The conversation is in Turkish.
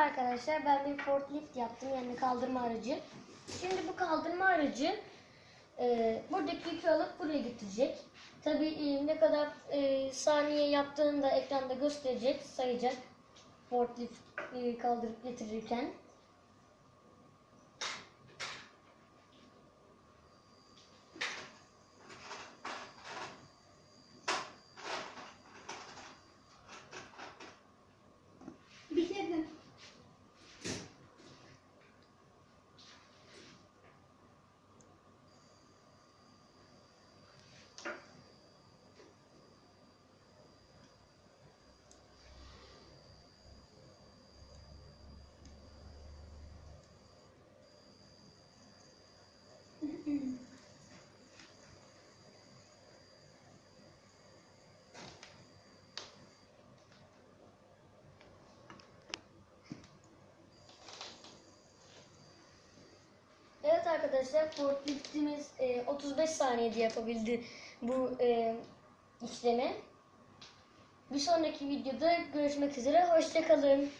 arkadaşlar ben bir forklift yaptım yani kaldırma aracı. Şimdi bu kaldırma aracı e, buradaki yükü alıp buraya getirecek. Tabii e, ne kadar e, saniye yaptığını da ekranda gösterecek, sayacak. Forklift e, kaldırıp getirirken. Arkadaşlar forkliftimiz e, 35 saniyede yapabildi bu e, işlemi. Bir sonraki videoda görüşmek üzere. Hoşçakalın.